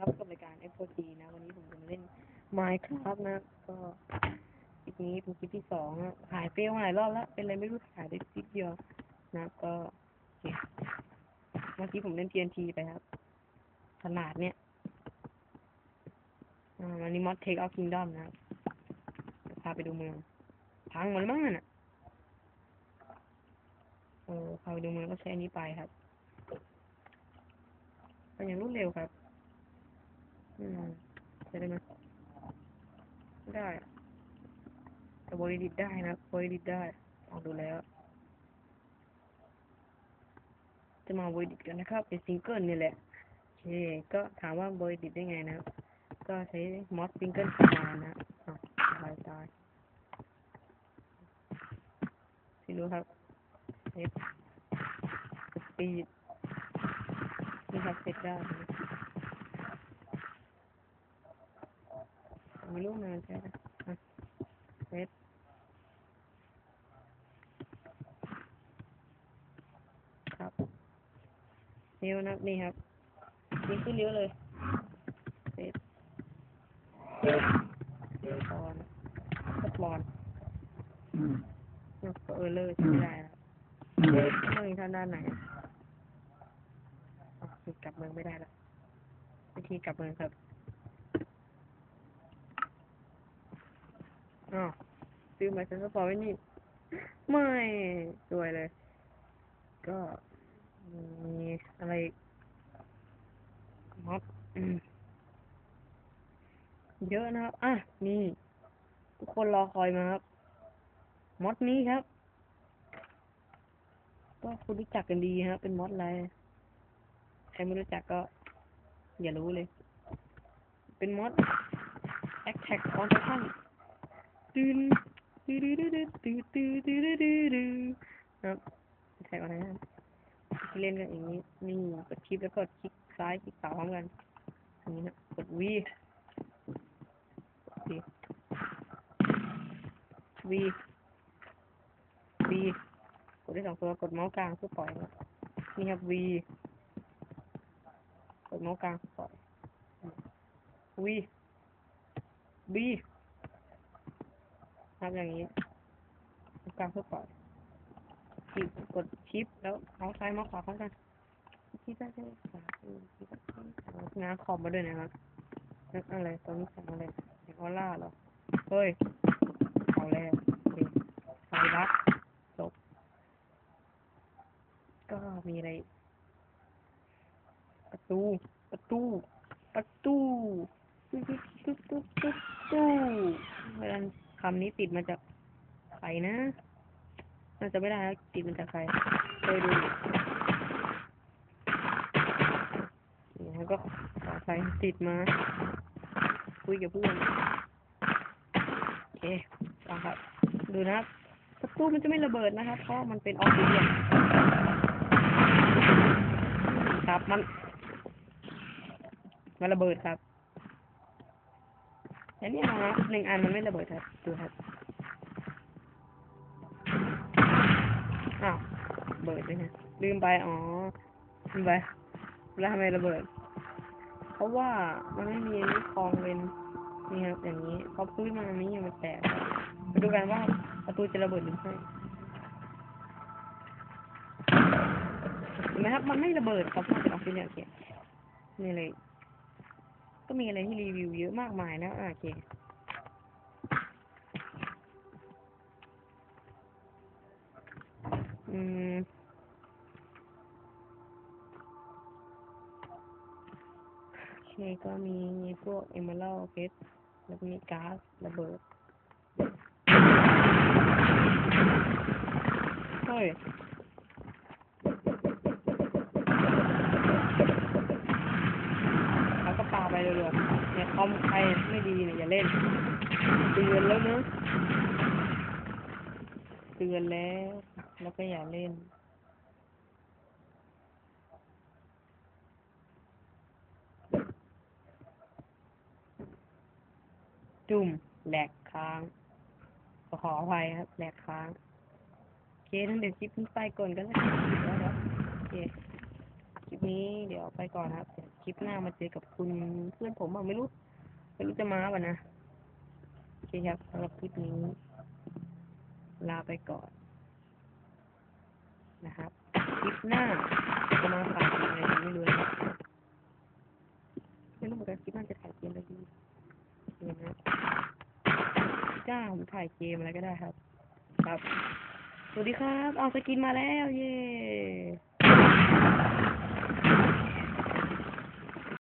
ครับกับรายการ f อ d นะ วันนี้ผมจะมาเล่น Minecraft นะ ก็คลิปนี้เป็นคลิปที่สองนะหายเฟลหลายรอบแล้ว เป็นอะไรไม่รู้ถ่ายได้คลิปเดียวนะก็โอเคเมื่อกี้ผมเล่น TNT ไปครับขนาดเนี้ยอ่าวันนี้มอดเทคเอาคิงดอมนะพาไปดูเมืองพังหมดแล้วมั้งน่ะเออพาไปดูเมืองก็ใช้อันนี้ไปครับไปอย่างรวดเร็วครับ อืมใช้ได้ไหมได้ แต่บริดิตได้นะบริดิตได้ลองดูแล้ว จะมาบริดิตกันนะครับ เป็นซิงเกิลนี่แหละโอเคก็ถามว่าบริดิตได้ไงนะ ก็ใช้มอสซิงเกิลมานะตายตายที่รู้ครับเซฟสปีดนี่ครับเซตได้ นะไม่รู้มันใช่ไหมอะเฟสครับเลี้ยวนะนี่ครับนี่ขึ้นเลี้ยวเลยเฟสบอลสปอนอืมเนี่ยก็เออเลอร์ใช้ไม่ได้แล้วอืมเมืองทางด้านไหนอะอ๋อกลับเมืองไม่ได้แล้ววิธีกลับเมืองครับ อ้าวซื้อมาฉันก็พอไว้นี่ ไม่สวยเลย ก็มีอะไรม็อบเยอะนะครับ อะ นี่ ทุกคนรอคอยมาครับม็อดนี้ครับ ก็คุณรู้จักกันดีครับ เป็นม็อดอะไร ใครไม่รู้จักก็ อย่ารู้เลย เป็นม็อด Attack on Titan ตื่นตื่นตื่ นตื่นตื่นตื่นตื่นตื่นตื่นครับแท็กอะไรนะเล่นกันอย่างนี้ นี่กดชิปแล้วก็คลิกซ้ายคลิกขวาพร้อมกันอย่างนี้นะกดวีวีวีกดได้สองตัวกดเมาส์กลางเพื่อปล่อยนะนี่ครับวีกดเมาส์กลางปล่อยวีวี ทำอย่างนี้กลางเพื่อปล่อยชิปกดชิป แล้วเอาซ้ายมาขวาพร้อมกันชิปได้ใช่ไหมขวาชิปงาขอบมาด้วยนะครับนึกอะไรตอนนี้สั่งอะไรแองออล่าเหรอเฮ้ยเอาแล้วโอเคไฟรักจบก็มีอะไร ประตู ประตู ประตู ตุ๊ดตุ๊ดตุ๊ดตุ๊ดตุ๊ดเวลา คำนี้ติดมาจากใครนะน่าจะไม่ได้แล้วติดมาจากใครเคยดูนี่ก็ขอใครติดมา คุยกับเพื่อนโอเคฟังครับ ดูนะครับประตูมันจะไม่ระเบิดนะครับ เพราะมันเป็นออกซิเจนครับมันมันระเบิดครับ แต่เนี่ยนะหนึ่งอันมันไม่ระเบิดครับดูครับอ้าวระเบิดด้วยนะลืมไปอ๋อลืมไปแล้วทำไมระเบิด เพราะว่ามันไม่มีนี้คลองเป็นนี่ครับอย่างนี้พอพื้นมันอันนี้มันแตกมาดูกันว่าประตูจะระเบิดหรือไม่เห็นไหมครับมันไม่ระเบิดครับเพราะมันเป็นออกซิเจนโอเคนี่เลย ก็มีอะไรที่รีวิวเยอะมากมายนะโอเคอืมโอเคก็มีพวกเอเมอรัลเพชรแล้วก็มีก๊าซระเบิดเฮ้ย อมใครไม่ดีเนี่ยอย่าเล่นเตือนแล้วเนอะเตือนแล้ว แล้วก็อย่าเล่นจุ่มแหลกค้างขออภัยครับแหลกค้างโอเคทั้งเดี๋ยวคลิปนี้ไปก่อนกันแล้วกันแล้วครับโอเคคลิปนี้เดี๋ยวไปก่อนครับ คลิปหน้ามาเจอกับคุณเพื่อนผมอะไม่รู้ ไม่รู้จะมาป่ะนะโอเคครับสำหรับคลิปนี้ ลาไปก่อน นะครับ คลิปหน้าจะมาถ่ากอะไรไม่รู้นะครับไม่รู้เหมือนกันคลิปหน้าจะถ่ายเกมอะไรดีเนี่ยนะจ้าผมถ่ายเกมอะไรก็ได้ครับ ครับ สวัสดีครับ เอาสกินมาแล้ว เย้